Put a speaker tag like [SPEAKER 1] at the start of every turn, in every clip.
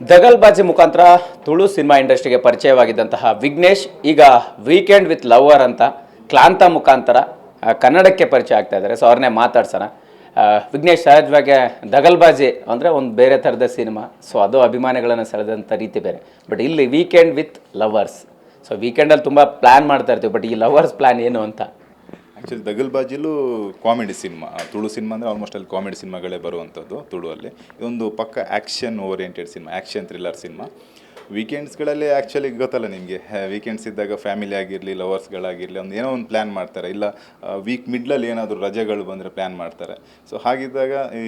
[SPEAKER 1] ದಗಲ್ಬಾಜಿ ಮುಖಾಂತರ ತುಳು ಸಿನಿಮಾ ಇಂಡಸ್ಟ್ರಿಗೆ ಪರಿಚಯವಾಗಿದ್ದಂತಹ ವಿಘ್ನೇಶ್, ಈಗ ವೀಕೆಂಡ್ ವಿತ್ ಲವರ್ ಅಂತ ಕ್ಲಾಂತ ಮುಖಾಂತರ ಕನ್ನಡಕ್ಕೆ ಪರಿಚಯ ಆಗ್ತಾ ಇದ್ದಾರೆ. ಸೊ ಅವ್ರನ್ನೇ ಮಾತಾಡ್ಸೋಣ. ವಿಘ್ನೇಶ್, ಸಹಜವಾಗಿ ದಗಲ್ಬಾಜಿ ಅಂದರೆ ಒಂದು ಬೇರೆ ಥರದ ಸಿನಿಮಾ. ಸೊ ಅದು ಅಭಿಮಾನಿಗಳನ್ನು ಸೆಳೆದಂಥ ರೀತಿ ಬೇರೆ. ಬಟ್ ಇಲ್ಲಿ ವೀಕೆಂಡ್ ವಿತ್ ಲವರ್ಸ್ ಸೊ ವೀಕೆಂಡಲ್ಲಿ ತುಂಬ ಪ್ಲ್ಯಾನ್ ಮಾಡ್ತಾ ಇರ್ತೀವಿ. ಬಟ್ ಈ ಲವರ್ಸ್ ಪ್ಲ್ಯಾನ್ ಏನು ಅಂತ?
[SPEAKER 2] Actually ದಗಲ್ಬಾಜಿಲು comedy cinema Tulu cinema ಅಂದರೆ ಆಲ್ಮೋಸ್ಟ್ ಅಲ್ಲಿ ಕಾಮಿಡಿ ಸಿನಿಮಾಗಳೇ ಬರುವಂಥದ್ದು ತುಳುವಲ್ಲಿ. ಇದೊಂದು ಪಕ್ಕ action oriented cinema action thriller cinema ವೀಕೆಂಡ್ಸ್ಗಳಲ್ಲಿ actually ಗೊತ್ತಲ್ಲ ನಿಮಗೆ. ವೀಕೆಂಡ್ಸ್ ಇದ್ದಾಗ ಫ್ಯಾಮಿಲಿ ಆಗಿರಲಿ ಲವರ್ಸ್ಗಳಾಗಿರಲಿ ಒಂದು ಏನೋ ಒಂದು ಪ್ಲ್ಯಾನ್ ಮಾಡ್ತಾರೆ. ಇಲ್ಲ ವೀಕ್ ಮಿಡ್ಲಲ್ಲಿ ಏನಾದರೂ ರಜೆಗಳು ಬಂದರೆ ಪ್ಲ್ಯಾನ್ ಮಾಡ್ತಾರೆ. ಸೊ ಹಾಗಿದ್ದಾಗ ಈ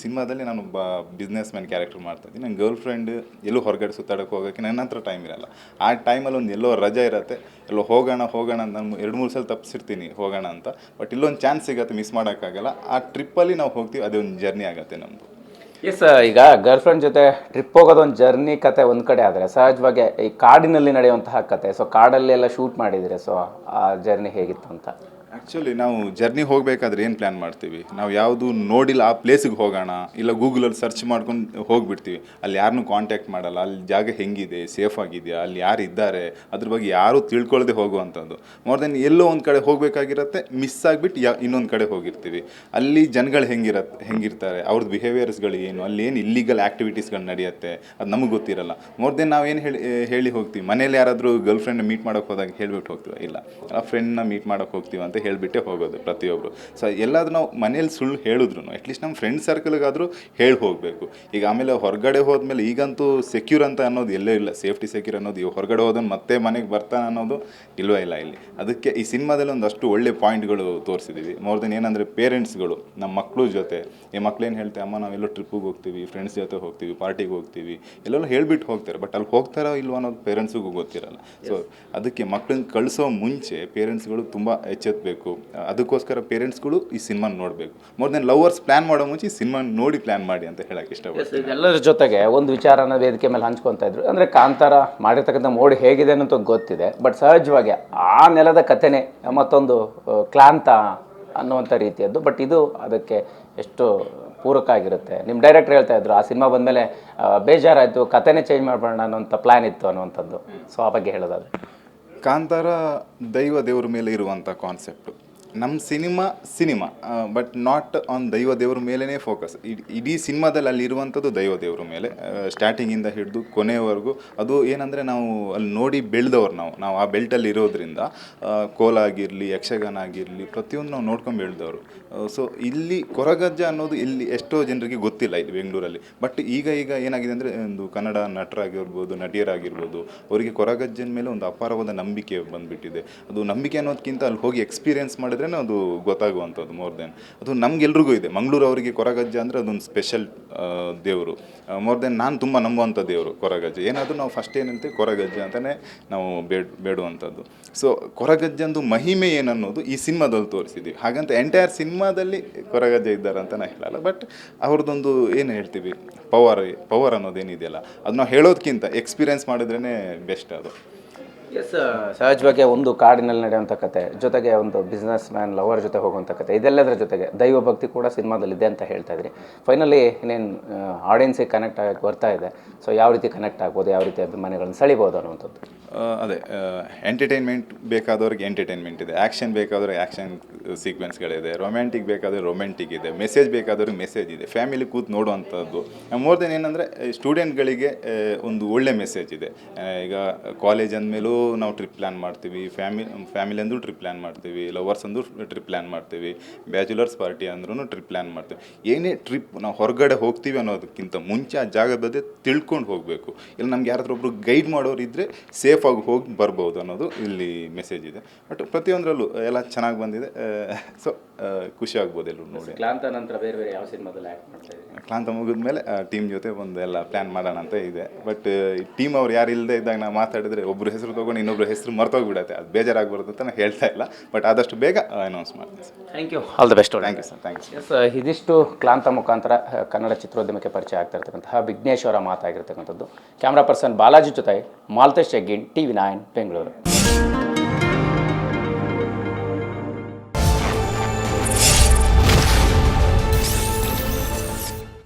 [SPEAKER 2] ಸಿನಿಮಾದಲ್ಲಿ ನಾನು ಬ ಬಿಸ್ನೆಸ್ ಮ್ಯಾನ್ ಕ್ಯಾರೆಕ್ಟರ್ ಮಾಡ್ತಾಯಿದ್ದೀನಿ ನನ್ನ ಗರ್ಲ್ ಫ್ರೆಂಡ್ ಎಲ್ಲೂ ಹೊರಗಡೆ ಸುತ್ತಾಡೋಕೆ ಹೋಗೋಕ್ಕೆ ನನ್ನ ಹತ್ರ ಟೈಮ್ ಇರಲ್ಲ. ಆ ಟೈಮಲ್ಲಿ ಒಂದು ಎಲ್ಲೋ ರಜೆ ಇರುತ್ತೆ. ಎಲ್ಲೋ ಹೋಗೋಣ ಹೋಗೋಣ ಅಂತ ನಾನು ಎರಡು ಮೂರು ಸಲ ತಪ್ಪಿಸಿರ್ತೀನಿ ಹೋಗೋಣ ಅಂತ. ಬಟ್ ಇಲ್ಲೊಂದು ಚಾನ್ಸ್ ಸಿಗುತ್ತೆ ಮಿಸ್ ಮಾಡೋಕ್ಕಾಗಲ್ಲ. ಆ ಟ್ರಿಪ್ಪಲ್ಲಿ ನಾವು ಹೋಗ್ತೀವಿ ಅದೇ ಒಂದು ಜರ್ನಿ ಆಗುತ್ತೆ ನಮ್ಮದು
[SPEAKER 1] ಎಸ್ ಈಗ ಗರ್ಲ್ ಫ್ರೆಂಡ್ ಜೊತೆ ಟ್ರಿಪ್ ಹೋಗೋದು ಒಂದು ಜರ್ನಿ ಕತೆ ಒಂದು ಕಡೆ ಆದರೆ ಸಹಜವಾಗಿ ಈ ಕಾಡಿನಲ್ಲಿ ನಡೆಯುವಂತಹ ಕತೆ. ಸೊ ಕಾಡಲ್ಲಿ ಎಲ್ಲ ಶೂಟ್ ಮಾಡಿದರೆ ಸೊ ಆ ಜರ್ನಿ ಹೇಗಿತ್ತು ಅಂತ?
[SPEAKER 2] ಆ್ಯಕ್ಚುಲಿ ನಾವು ಜರ್ನಿ ಹೋಗಬೇಕಾದ್ರೆ ಏನು ಪ್ಲ್ಯಾನ್ ಮಾಡ್ತೀವಿ? ನಾವು ಯಾವುದು ನೋಡಿಲ್ಲ, ಆ ಪ್ಲೇಸಿಗೆ ಹೋಗೋಣ, ಇಲ್ಲ ಗೂಗಲಲ್ಲಿ ಸರ್ಚ್ ಮಾಡ್ಕೊಂಡು ಹೋಗಿಬಿಡ್ತೀವಿ. ಅಲ್ಲಿ ಯಾರನ್ನೂ ಕಾಂಟ್ಯಾಕ್ಟ್ ಮಾಡಲ್ಲ, ಅಲ್ಲಿ ಜಾಗ ಹೆಂಗಿದೆ ಸೇಫ್ ಆಗಿದೆಯಾ, ಅಲ್ಲಿ ಯಾರು ಇದ್ದಾರೆ, ಅದ್ರ ಬಗ್ಗೆ ಯಾರೂ ತಿಳ್ಕೊಳ್ಳದೆ ಹೋಗುವಂಥದ್ದು. ಮೋರ್ ದೆನ್ ಎಲ್ಲೋ ಒಂದು ಕಡೆ ಹೋಗಬೇಕಾಗಿರತ್ತೆ ಮಿಸ್ ಆಗಿಬಿಟ್ಟು ಯಾ ಇನ್ನೊಂದು ಕಡೆ ಹೋಗಿರ್ತೀವಿ. ಅಲ್ಲಿ ಜನಗಳು ಹೆಂಗಿರತ್ತೆ ಹೆಂಗಿರ್ತಾರೆ ಅವ್ರದ್ದು ಬಿಹೇವಿಯರ್ಸ್ಗಳು ಏನು, ಅಲ್ಲಿ ಏನು ಇಲ್ಲಿಗಲ್ ಆ್ಯಕ್ಟಿವಿಟೀಸ್ಗಳು ನಡೆಯುತ್ತೆ, ಅದು ನಮಗೆ ಗೊತ್ತಿರಲ್ಲ. ಮೋರ್ ದೆನ್ ನಾವು ಏನು ಹೇಳಿ ಹೇಳಿ ಹೋಗ್ತೀವಿ? ಮನೇಲಿ ಯಾರಾದರೂ ಗರ್ಲ್ ಫ್ರೆಂಡ್ ಮೀಟ್ ಮಾಡೋಕೆ ಹೋದಾಗ ಹೇಳ್ಬಿಟ್ಟು ಹೋಗ್ತೀವಿ? ಇಲ್ಲ. ಆ ಫ್ರೆಂಡ್ನ ಮೀಟ್ ಮಾಡೋಕೆ ಹೋಗ್ತೀವಿ ಹೇಳಿಬಿಟ್ಟೆ ಹೋಗೋದು ಪ್ರತಿಯೊಬ್ಬರು ಸೊ ಎಲ್ಲಾದ್ರೂ ನಾವು ಮನೇಲಿ ಸುಳ್ಳು ಹೇಳಿದ್ರು ಅಟ್ಲೀಸ್ಟ್ ನಮ್ಮ ಫ್ರೆಂಡ್ ಸರ್ಕಲ್ಗಾದರೂ ಹೇಳಿ ಹೋಗಬೇಕು. ಈಗ ಆಮೇಲೆ ಹೊರಗಡೆ ಹೋದ್ಮೇಲೆ ಈಗಂತೂ ಸೆಕ್ಯೂರ್ ಅಂತ ಅನ್ನೋದು ಎಲ್ಲೇ ಇಲ್ಲ. ಸೇಫ್ಟಿ ಸೆಕ್ಯೂರ್ ಅನ್ನೋದು ಇವಾಗ ಹೊರಗಡೆ ಹೋದನ್ ಮತ್ತೆ ಮನೆಗೆ ಬರ್ತಾನೆ ಅನ್ನೋದು ಇಲ್ವೇ ಇಲ್ಲ ಇಲ್ಲಿ. ಅದಕ್ಕೆ ಈ ಸಿನಿಮಾದಲ್ಲಿ ಒಂದಷ್ಟು ಒಳ್ಳೆ ಪಾಯಿಂಟ್ಗಳು ತೋರಿಸಿದ್ದೀವಿ ಮೋರ್ ದೆನ್ ಏನಂದರೆ ಪೇರೆಂಟ್ಸ್ಗಳು ನಮ್ಮ ಮಕ್ಕಳು ಜೊತೆ. ಈ ಮಕ್ಕಳೇನು ಹೇಳ್ತೇವೆ ಅಮ್ಮ ನಾವೆಲ್ಲೋ ಟ್ರಿಪ್ಪಿಗೆ ಹೋಗ್ತೀವಿ ಫ್ರೆಂಡ್ಸ್ ಜೊತೆ ಹೋಗ್ತೀವಿ ಪಾರ್ಟಿಗೆ ಹೋಗ್ತೀವಿ. ಎಲ್ಲೆಲ್ಲ ಹೇಳ್ಬಿಟ್ಟು ಹೋಗ್ತಾರೆ. ಬಟ್ ಅಲ್ಲಿ ಹೋಗ್ತಾರೋ ಇಲ್ವೋ ಅನ್ನೋದು ಪೇರೆಂಟ್ಸಿಗೂ ಗೊತ್ತಿರಲ್ಲ. ಸೊ ಅದಕ್ಕೆ ಮಕ್ಕಳನ್ನ ಕಳಿಸೋ ಮುಂಚೆ ಪೇರೆಂಟ್ಸ್ಗಳು ತುಂಬ ಎಚ್ಚೆತ್ತಬೇಕು ಅದಕ್ಕೋಸ್ಕರ ಪೇರೆಂಟ್ಸ್ಗಳು ಈ ಸಿನಿಮಾ ನೋಡಬೇಕು. ಮೋರ್ ದೆನ್ ಲವರ್ಸ್ ಪ್ಲ್ಯಾನ್ ಮಾಡೋ ಮುಂಚೆ ಈ ಸಿನಿಮಾ ನೋಡಿ ಪ್ಲ್ಯಾನ್ ಮಾಡಿ ಅಂತ ಹೇಳಕ್ಕೆ ಇಷ್ಟಪಡ್ತೀನಿ.
[SPEAKER 1] ಎಲ್ಲರ ಜೊತೆಗೆ ಒಂದು ವಿಚಾರನ ವೇದಿಕೆ ಮೇಲೆ ಹಂಚ್ಕೊತಾ ಇದ್ರು. ಅಂದರೆ ಕಾಂತಾರ ಮಾಡಿರ್ತಕ್ಕಂಥ ಮೋಡ್ ಹೇಗಿದೆ ಅನ್ನೋದು ಗೊತ್ತಿದೆ. ಬಟ್ ಸಹಜವಾಗಿ ಆ ನೆಲದ ಕಥೆನೇ ಮತ್ತೊಂದು ಕ್ಲಾಂತ ಅನ್ನುವಂಥ ರೀತಿಯದ್ದು. ಬಟ್ ಇದು ಅದಕ್ಕೆ ಎಷ್ಟು ಪೂರಕ ಆಗಿರುತ್ತೆ. ನಿಮ್ಮ ಡೈರೆಕ್ಟರ್ ಹೇಳ್ತಾ ಇದ್ರು, ಆ ಸಿನಿಮಾ ಬಂದಮೇಲೆ ಬೇಜಾರಾಯಿತು, ಕಥೆನೇ ಚೇಂಜ್ ಮಾಡ್ಬೋಣ ಅನ್ನೋಂಥ ಪ್ಲ್ಯಾನ್ ಇತ್ತು ಅನ್ನುವಂಥದ್ದು. ಸೊ ಆ ಬಗ್ಗೆ ಹೇಳೋದಾದ್ರೆ.
[SPEAKER 2] ಕಾಂತಾರ ದೈವ ದೇವರ ಮೇಲೆ ಇರುವಂಥ ಕಾನ್ಸೆಪ್ಟು ನಮ್ಮ cinema cinema but not on ದೈವ ದೇವ್ರ ಮೇಲೇ ಫೋಕಸ್ ಇಡೀ ಸಿನಿಮಾದಲ್ಲಿ ಅಲ್ಲಿರುವಂಥದ್ದು ದೈವ ದೇವ್ರ ಮೇಲೆ. ಸ್ಟಾರ್ಟಿಂಗಿಂದ ಹಿಡಿದು ಕೊನೆಯವರೆಗೂ ಅದು ಏನಂದರೆ ನಾವು ಅಲ್ಲಿ ನೋಡಿ ಬೆಳೆದವ್ರು ನಾವು. ನಾವು ಆ ಬೆಲ್ಟಲ್ಲಿ ಇರೋದ್ರಿಂದ ಕೋಲ ಆಗಿರಲಿ ಯಕ್ಷಗಾನ ಆಗಿರಲಿ, ಪ್ರತಿಯೊಂದು ನಾವು ನೋಡ್ಕೊಂಡು ಬೆಳೆದವರು. ಸೊ ಇಲ್ಲಿ ಕೊರಗಜ್ಜ ಅನ್ನೋದು ಇಲ್ಲಿ ಎಷ್ಟೋ ಜನರಿಗೆ ಗೊತ್ತಿಲ್ಲ ಇಲ್ಲಿ ಬೆಂಗಳೂರಲ್ಲಿ. ಬಟ್ ಈಗ ಈಗ ಏನಾಗಿದೆ ಅಂದರೆ, ಒಂದು ಕನ್ನಡ ನಟರಾಗಿರ್ಬೋದು, ನಟಿಯರಾಗಿರ್ಬೋದು, ಅವರಿಗೆ ಕೊರಗಜ್ಜನ ಮೇಲೆ ಒಂದು ಅಪಾರವಾದ ನಂಬಿಕೆ ಬಂದುಬಿಟ್ಟಿದೆ. ಅದು ನಂಬಿಕೆ ಅನ್ನೋದಕ್ಕಿಂತ ಅಲ್ಲಿ ಹೋಗಿ ಎಕ್ಸ್ಪೀರಿಯೆನ್ಸ್ ಮಾಡಿದ್ರೇ ಅದು ಗೊತ್ತಾಗುವಂಥದ್ದು ಮೋರ್ ದೆನ್ ಅದು ನಮ್ಗೆಲ್ರಿಗೂ ಇದೆ. ಮಂಗಳೂರು ಅವರಿಗೆ ಕೊರಗಜ್ಜ ಅಂದರೆ ಅದೊಂದು ಸ್ಪೆಷಲ್ ದೇವರು. ಮೋರ್ ದೆನ್ ನಾನು ತುಂಬ ನಂಬುವಂಥ ದೇವರು ಕೊರಗಜ್ಜ. ಏನಾದರೂ ನಾವು ಫಸ್ಟ್ ಏನು ಹೇಳ್ತೀವಿ ಕೊರಗಜ್ಜ ಅಂತಲೇ ನಾವು ಬೇಡ್, ಬೇಡುವಂಥದ್ದು. ಸೊ ಕೊರಗಜ್ಜಂದು ಮಹಿಮೆ ಏನನ್ನೋದು ಈ ಸಿನಿಮಾದಲ್ಲಿ ತೋರಿಸಿದ್ದೀವಿ. ಹಾಗಂತ ಎಂಟೈರ್ ಸಿನಿಮಾದಲ್ಲಿ ಕೊರಗಜ್ಜ ಇದ್ದಾರೆ ಅಂತ ನಾನು ಹೇಳಲ್ಲ. ಬಟ್ ಅವ್ರದ್ದೊಂದು ಏನು ಹೇಳ್ತೀವಿ? ಪವರ್ ಪವರ್ ಅನ್ನೋದೇನಿದೆಯಲ್ಲ? ಅದು ನಾವು ಹೇಳೋದಕ್ಕಿಂತ ಎಕ್ಸ್ಪೀರಿಯೆನ್ಸ್ ಮಾಡಿದ್ರೇ ಬೆಸ್ಟ್ ಅದು.
[SPEAKER 1] ಎಸ್ ಸಹಜವಾಗಿ ಒಂದು ಕಾಡಿನಲ್ಲಿ ನಡೆಯುವಂಥ ಕತೆ, ಜೊತೆಗೆ ಒಂದು ಬಿಸ್ನೆಸ್ ಮ್ಯಾನ್ ಲವರ್ ಜೊತೆ ಹೋಗುವಂಥ ಕತೆ, ಇದೆಲ್ಲದರ ಜೊತೆಗೆ ದೈವ ಭಕ್ತಿ ಕೂಡ ಸಿನಿಮಾದಲ್ಲಿದೆ ಅಂತ ಹೇಳ್ತಾ ಇದ್ರಿ. ಫೈನಲಿ ಇನ್ನೇನು ಆಡಿಯನ್ಸಿಗೆ ಕನೆಕ್ಟ್ ಆಗೋಕ್ಕೆ ಬರ್ತಾ ಇದೆ. ಸೊ ಯಾವ ರೀತಿ ಕನೆಕ್ಟ್ ಆಗ್ಬೋದು, ಯಾವ ರೀತಿ ಅಭಿಮಾನಿಗಳನ್ನ ಸೆಳಿಬೋದು ಅನ್ನುವಂಥದ್ದು.
[SPEAKER 2] ಅದೇ ಎಂಟರ್ಟೈನ್ಮೆಂಟ್ ಬೇಕಾದವ್ರಿಗೆ ಎಂಟರ್ಟೈನ್ಮೆಂಟ್ ಇದೆ. ಆ್ಯಕ್ಷನ್ ಬೇಕಾದವ್ರಿಗೆ ಆ್ಯಕ್ಷನ್ ಸೀಕ್ವೆನ್ಸ್ಗಳಿದೆ ರೊಮ್ಯಾಂಟಿಕ್ ಬೇಕಾದರೆ ರೊಮ್ಯಾಂಟಿಕ್ ಇದೆ. ಮೆಸೇಜ್ ಬೇಕಾದವ್ರಿಗೆ ಮೆಸೇಜ್ ಇದೆ. ಫ್ಯಾಮಿಲಿ ಕೂತು ನೋಡುವಂಥದ್ದು. ಮೋರ್ ದೆನ್ ಏನಂದರೆ ಸ್ಟೂಡೆಂಟ್ಗಳಿಗೆ ಒಂದು ಒಳ್ಳೆ ಮೆಸೇಜ್ ಇದೆ. ಈಗ ಕಾಲೇಜ್ ಅಂದಮೇಲೂ ನಾವು ಟ್ರಿಪ್ ಪ್ಲ್ಯಾನ್ ಮಾಡ್ತೀವಿ. ಫ್ಯಾಮಿ ಫ್ಯಾಮಿಲಿ ಅಂದರೂ ಟ್ರಿಪ್ ಪ್ಲ್ಯಾನ್ ಮಾಡ್ತೀವಿ. ಲವರ್ಸ್ ಅಂದರೂ ಟ್ರಿಪ್ ಪ್ಲ್ಯಾನ್ ಮಾಡ್ತೀವಿ. ಬ್ಯಾಚುಲರ್ಸ್ ಪಾರ್ಟಿ ಅಂದ್ರೂ ಟ್ರಿಪ್ ಪ್ಲ್ಯಾನ್ ಮಾಡ್ತೀವಿ. ಏನೇ ಟ್ರಿಪ್ ನಾವು ಹೊರಗಡೆ ಹೋಗ್ತೀವಿ ಅನ್ನೋದಕ್ಕಿಂತ ಮುಂಚೆ ಆ ಜಾಗದ ಬಗ್ಗೆ ತಿಳ್ಕೊಂಡು ಹೋಗಬೇಕು. ಇಲ್ಲ, ನಮ್ಗೆ ಯಾರಾದ್ರೂ ಒಬ್ರು ಗೈಡ್ ಮಾಡೋರು ಇದ್ದರೆ ಸೇಫಾಗಿ ಹೋಗಿ ಬರ್ಬೋದು ಅನ್ನೋದು ಇಲ್ಲಿ ಮೆಸೇಜ್ ಇದೆ. ಬಟ್ ಪ್ರತಿಯೊಂದರಲ್ಲೂ ಎಲ್ಲ ಚೆನ್ನಾಗಿ ಬಂದಿದೆ. ಸೊ ಖುಷಿ ಆಗ್ಬೋದು ಎಲ್ಲರೂ ನೋಡಿ.
[SPEAKER 1] ಕ್ಲಾಂತ ನಂತರ ಬೇರೆ ಬೇರೆ ಯಾವ ಸಿನಿಮಾದಲ್ಲಿ ಆ್ಯಕ್ಟ್ ಮಾಡ್ತಾ ಇದ್ದೀವಿ
[SPEAKER 2] ಕ್ಲಾಂತ ಮುಗಿದ್ಮೇಲೆ ಟೀಮ್ ಜೊತೆ ಒಂದು ಎಲ್ಲ ಪ್ಲ್ಯಾನ್ ಮಾಡೋಣ ಅಂತ ಇದೆ. ಬಟ್ ಟೀಮ್ ಅವ್ರು ಯಾರು ಇಲ್ಲದೆ ಇದ್ದಾಗ ನಾವು ಮಾತಾಡಿದ್ರೆ ಒಬ್ಬರು ಹೆಸರು ತೊಗೊಂಡು ಇನ್ನೊಬ್ಬರು ಹೆಸರು ಮರ್ತೋಗ್ಬಿಡತ್ತೆ. ಅದು ಬೇಜಾರಾಗ್ಬಾರ್ದು ಅಂತ ನಾನು ಹೇಳ್ತಾ ಇಲ್ಲ. ಬಟ್ ಆದಷ್ಟು ಬೇಗ ಅನೌನ್ಸ್ ಮಾಡ್ತೀನಿ sir.
[SPEAKER 1] Thank you all the best
[SPEAKER 2] thank you sir thank you
[SPEAKER 1] sir ಇದಿಷ್ಟು ಕ್ಲಾಂತ ಮುಖಾಂತರ ಕನ್ನಡ ಚಿತ್ರೋದ್ಯಮಕ್ಕೆ ಪರಿಚಯ ಆಗ್ತಾ ಇರ್ತಕ್ಕಂತಹ ವಿಘ್ನೇಶ್ವರ ಮಾತಾಗಿರ್ತಕ್ಕಂಥದ್ದು ಕ್ಯಾಮ್ರಾ ಪರ್ಸನ್ ಬಾಲಾಜಿ ಜೊತೆ Maltesh Heggin T V nine Bengaluru